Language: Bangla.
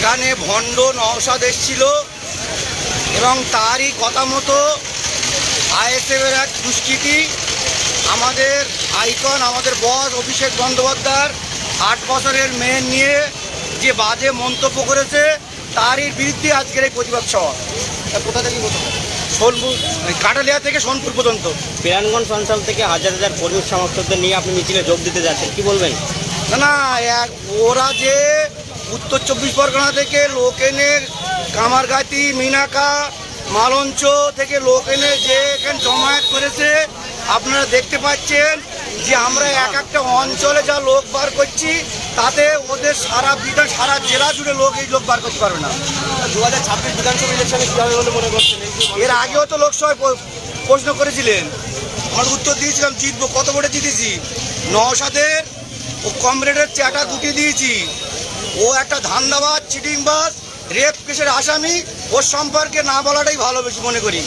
এখানে ভণ্ড নওশাদ এসছিল এবং তারই কথা মতো আইএসএফের এক দুষ্কৃতি আমাদের আইকন আমাদের বস অভিষেক বন্দ্যোপাধ্যায়ের আট বছরের মেয়ে নিয়ে যে বাজে মন্তব্য করেছে তারই বিরুদ্ধে আজকের এই প্রতিবাদ সভা। কোথা থেকে সোনপুর কাটালিয়া থেকে সোনপুর পর্যন্ত। বিরানগঞ্জ অঞ্চল থেকে হাজার হাজার কর্মী সমর্থকদের নিয়ে আপনি মিছিলে যোগ দিতে যাচ্ছেন কি বলবেন? না না এক ওরা যে উত্তর চব্বিশ পরগনা থেকে লোক এনে কামারগাতি মিনাকা মালঞ্চ থেকে লোক এনে যে এখানে জমায়েত করেছে আপনারা দেখতে পাচ্ছেন যে আমরা এক একটা অঞ্চলে যা লোক বার করছি তাতে ওদের সারা বিধান সারা জেলা জুড়ে লোক এই লোক বার করতে পারবে না। দু হাজার ছাব্বিশ বিধানসভা ইলেকশনে কী হবে বলে মনে করছেন? এর আগেও তো লোকসভায় প্রশ্ন করেছিলেন। আমার উত্তর দিয়েছিলাম জিতবো। কত ভোটে জিতেছি? নওশাদের ও কমরেডের চ্যাটা গুটিয়ে দিয়েছি। ও একটা ধান্দাবাজ চিটিংবাজ রেপ কেসের আসামি। ওর সম্পর্কে না বলাটাই ভালো বেশি মনে করি।